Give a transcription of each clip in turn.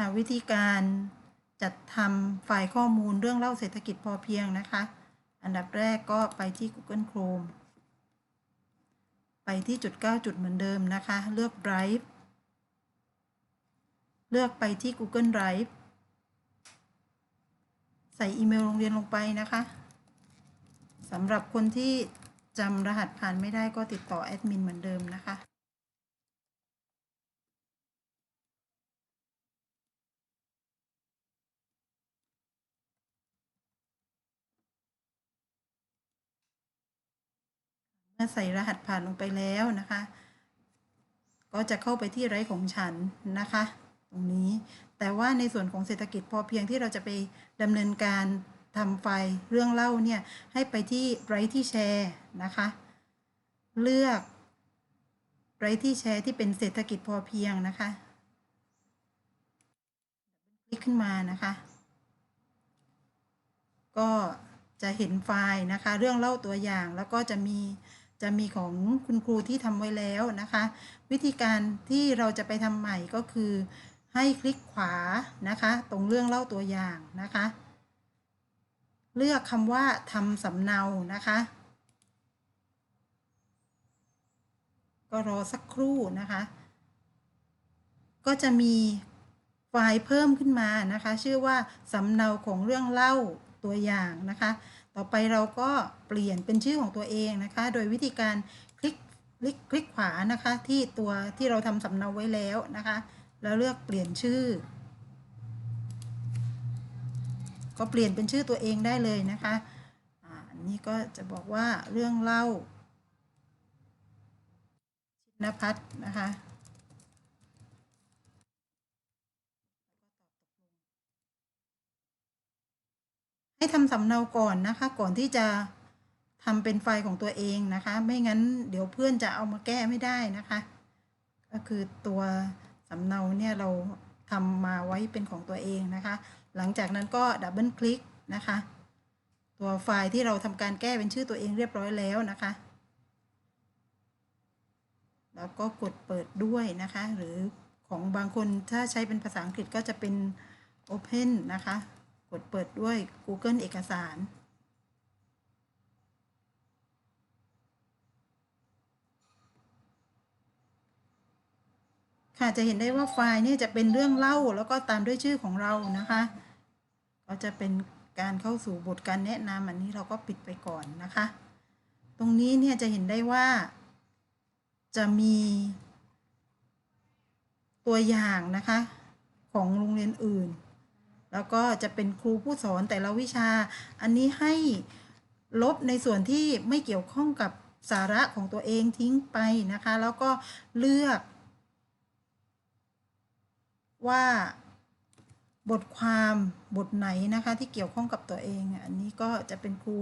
หาวิธีการจัดทำไฟล์ข้อมูลเรื่องเล่าเศรษฐกิจพอเพียงนะคะ อันดับแรกก็ไปที่ Google Chrome ไปที่จุด 9 จุดเหมือนเดิมนะคะ เลือก Drive เลือกไปที่ Google Drive ใส่อีเมลโรงเรียนลงไปนะคะสำหรับคนที่จำรหัสผ่านไม่ได้ก็ติดต่อแอดมินเหมือนเดิมนะคะ มื่อใส่รหัสผ่านลงไปแล้วนะคะ ก็จะเข้าไปที่ไร้ของฉันนะคะ ตรงนี้แต่ว่าในส่วนของเศรษฐกิจพอเพียงที่เราจะไปดำเนินการทำไฟล์เรื่องเล่าเนี่ยให้ไปที่ไร้ที่แชร์นะคะ เลือกไร้ที่แชร์ที่เป็นเศรษฐกิจพอเพียงนะคะคลิกขึ้นมานะคะ ก็จะเห็นไฟล์นะคะ เรื่องเล่าตัวอย่างแล้วก็จะมี จะมีของคุณครูที่ทำไว้แล้วนะคะ วิธีการที่เราจะไปทำใหม่ก็คือให้คลิกขวานะคะ ตรงเรื่องเล่าตัวอย่างนะคะ เลือกคำว่าทำสำเนานะคะ ก็รอสักครู่นะคะ ก็จะมีไฟล์เพิ่มขึ้นมานะคะ ชื่อว่าสำเนาของเรื่องเล่าตัวอย่างนะคะ ต่อไปเราก็เปลี่ยนเป็นชื่อของตัวเองนะคะ โดยวิธีการคลิกคลิกคลิกขวานะคะที่ตัวที่เราทำสำเนาไว้แล้วนะคะ แล้วเลือกเปลี่ยนชื่อ ก็เปลี่ยนเป็นชื่อตัวเองได้เลยนะคะอันนี้ก็จะบอกว่าเรื่องเล่าชินพัฒน์นะคะ ให้ทำสำเนาก่อนนะคะ ก่อนที่จะทำเป็นไฟล์ของตัวเองนะคะ ไม่งั้นเดี๋ยวเพื่อนจะเอามาแก้ไม่ได้นะคะ ก็คือตัวสำเนาเนี่ยเราทำมาไว้เป็นของตัวเองนะคะ หลังจากนั้นก็ดับเบิลคลิกนะคะ ตัวไฟล์ที่เราทำการแก้เป็นชื่อตัวเองเรียบร้อยแล้วนะคะ แล้วก็กดเปิดด้วยนะคะ หรือของบางคนถ้าใช้เป็นภาษาอังกฤษก็จะเป็น Open นะคะ กดเปิดด้วย Google เอกสาร ค่ะจะเห็นได้ว่าไฟล์นี่จะเป็นเรื่องเล่าแล้วก็ตามด้วยชื่อของเรานะคะ ก็จะเป็นการเข้าสู่บทการแนะนำอันนี้เราก็ปิดไปก่อนนะคะ ตรงนี้เนี่ยจะเห็นได้ว่า จะมีตัวอย่างนะคะ ของโรงเรียนอื่น แล้วก็จะเป็นครูผู้สอนแต่ละวิชา อันนี้ให้ลบในส่วนที่ไม่เกี่ยวข้องกับสาระของตัวเองทิ้งไปนะคะ แล้วก็เลือก ว่าบทความบทไหนนะคะที่เกี่ยวข้องกับตัวเอง อันนี้ก็จะเป็นครู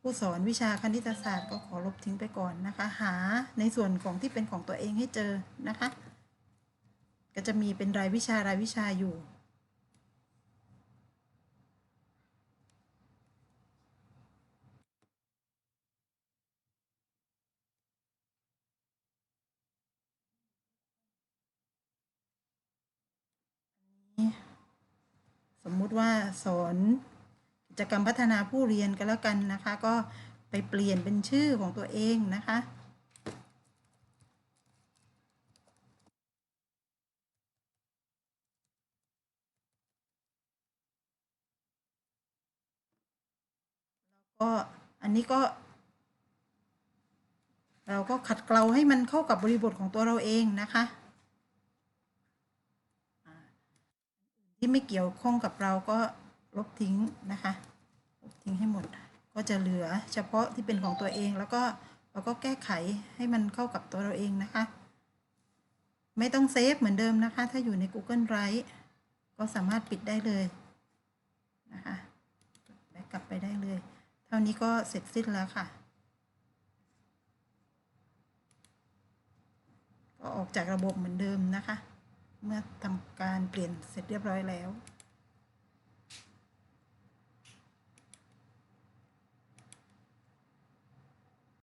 ผู้สอนวิชาคณิตศาสตร์ก็ขอลบทิ้งไปก่อนนะคะ หาในส่วนของที่เป็นของตัวเองให้เจอนะคะ ก็จะมีเป็นรายวิชารายวิชาอยู่ ส มมุติว่าสอนกิจกรรมพัฒนาผู้เรียนกันแล้วกันนะคะ ก็ไปเปลี่ยนเป็นชื่อของตัวเองนะคะก็อันนี้ก็ เราก็ขัดเกลาให้มันเข้ากับบริบทของตัวเราเองนะคะ ที่ไม่เกี่ยวข้องกับเราก็ลบทิ้งนะคะลบทิ้งให้หมด ก็จะเหลือเฉพาะที่เป็นของตัวเองแล้วก็เราก็แก้ไขให้มันเข้ากับตัวเราเองนะคะ ไม่ต้องเซฟเหมือนเดิมนะคะ ถ้าอยู่ใน Google Drive ก็สามารถปิดได้เลยนะคะแบ็กกลับไปได้เลย เท่านี้ก็เสร็จสิ้นแล้วค่ะ ก็ออกจากระบบเหมือนเดิมนะคะ เมื่อทำการเปลี่ยนเสร็จเรียบร้อยแล้ว